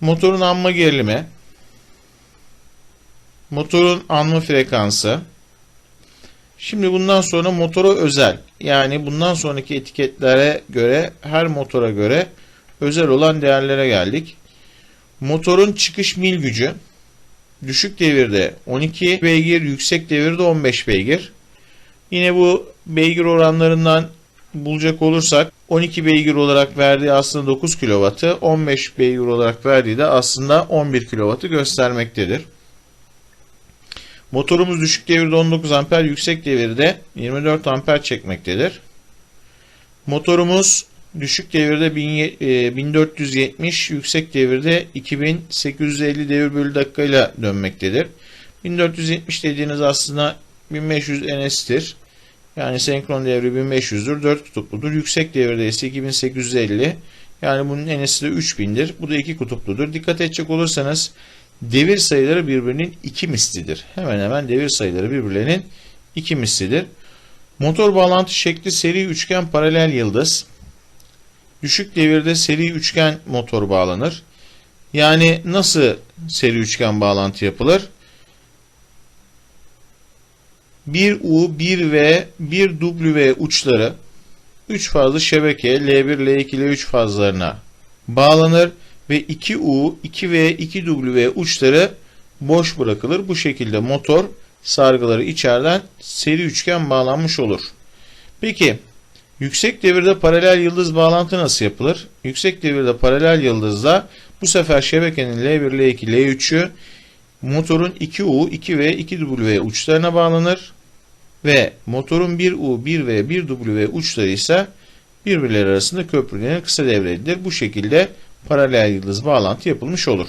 motorun anma gerilimi, motorun anma frekansı. Şimdi bundan sonra motora özel yani bundan sonraki etiketlere göre her motora göre özel olan değerlere geldik. Motorun çıkış mil gücü düşük devirde 12 beygir, yüksek devirde 15 beygir. Yine bu beygir oranlarından bulacak olursak 12 beygir olarak verdiği aslında 9 kW'ı 15 beygir olarak verdiği de aslında 11 kW'ı göstermektedir. Motorumuz düşük devirde 19 amper, yüksek devirde 24 amper çekmektedir. Motorumuz düşük devirde 1000 e, 1470, yüksek devirde 2850 devir bölü dakika ile dönmektedir. 1470 dediğiniz aslında 1500 NS'tir. Yani senkron devri 1500'dür, 4 kutupludur. Yüksek devirde ise 2850. Yani bunun NS'i de 3000'dir. Bu da 2 kutupludur. Dikkat edecek olursanız devir sayıları birbirinin iki mislidir. Hemen hemen devir sayıları birbirlerinin iki mislidir. Motor bağlantı şekli seri üçgen paralel yıldız. Düşük devirde seri üçgen motor bağlanır. Yani nasıl seri üçgen bağlantı yapılır? 1U, 1V, 1W uçları 3 fazlı şebeke L1, L2, L3 fazlarına bağlanır ve 2U, 2V, 2W uçları boş bırakılır. Bu şekilde motor sargıları içeriden seri üçgen bağlanmış olur. Peki yüksek devirde paralel yıldız bağlantı nasıl yapılır? Yüksek devirde paralel yıldızda bu sefer şebekenin L1, L2, L3'ü motorun 2U, 2V, 2W uçlarına bağlanır ve motorun 1U, 1V, 1W uçları ise birbirleri arasında köprülenir, kısa devrelidir. Bu şekilde paralel yıldız bağlantı yapılmış olur.